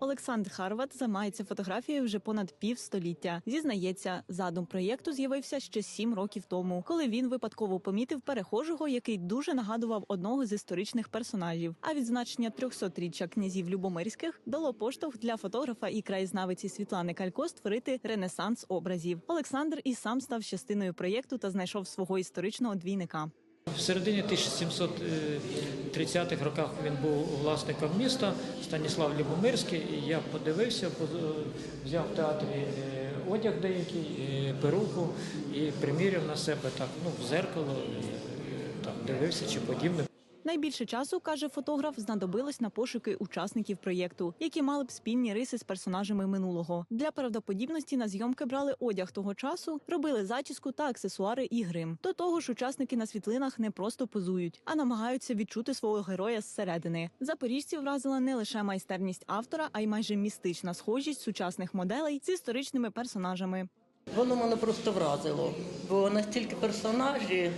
Олександр Харват займається фотографією вже понад півстоліття. Зізнається, задум проєкту з'явився ще сім років тому, коли він випадково помітив перехожого, який дуже нагадував одного з історичних персонажів. А відзначення 300-річчя князів Любомирських дало поштовх для фотографа і краєзнавиці Світлани Калько створити ренесанс образів. Олександр і сам став частиною проєкту та знайшов свого історичного двійника. В середині 1730-х роках він був власником міста Станіслав Любомирський. І я подивився, взяв в театрі е, одяг деякий, е, перуку і приміряв на себе так, ну, в зеркало, е, там, дивився чи подібне. Найбільше часу каже фотограф, знадобилось на пошуки учасників проєкту, які мали б спільні риси з персонажами минулого. Для правдоподібності на зйомки брали одяг того часу, робили зачіску та аксесуари і грим. До того ж, учасники на світлинах не просто позують, а намагаються відчути свого героя зсередини. Запоріжців вразила не лише майстерність автора, а й майже містична схожість сучасних моделей з історичними персонажами. Воно мене просто вразило, бо настільки персонажі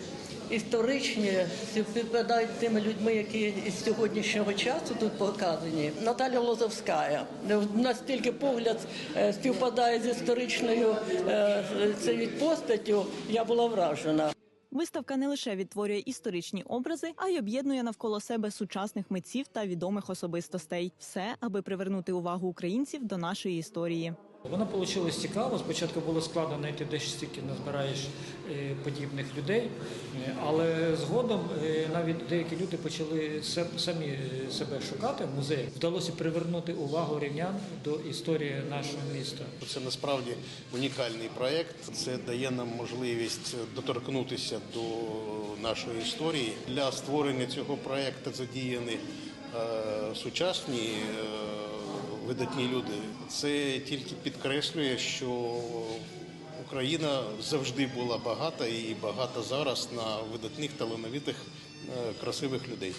історичні співпадають з тими людьми, які із сьогоднішнього часу тут показані. Наталя Лозовська настільки погляд е, співпадає з історичною е, цією постаттю, я була вражена. Виставка не лише відтворює історичні образи, а й об'єднує навколо себе сучасних митців та відомих особистостей. Все, аби привернути увагу українців до нашої історії. Воно вийшло цікаво. Спочатку було складно знайти де ж стільки назбираєш е, подібних людей, Е, але згодом е, навіть деякі люди почали самі себе шукати в музеях. Вдалося привернути увагу рівнян до історії нашого міста. Це насправді унікальний проєкт. Це дає нам можливість доторкнутися до нашої історії. Для створення цього проєкту задіяні сучасні видатні люди. Це тільки підкреслює, що Україна завжди була багата і багата зараз на видатних талановитих е, красивих людей.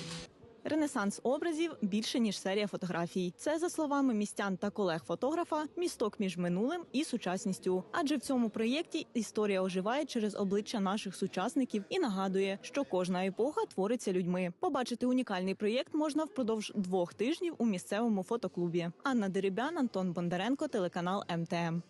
Ренесанс образів більше ніж серія фотографій. Це за словами містян та колег фотографа, місток між минулим і сучасністю. Адже в цьому проєкті історія оживає через обличчя наших сучасників і нагадує, що кожна епоха твориться людьми. Побачити унікальний проєкт можна впродовж двох тижнів у місцевому фотоклубі. Анна Дерибян, Антон Бондаренко, телеканал МТМ.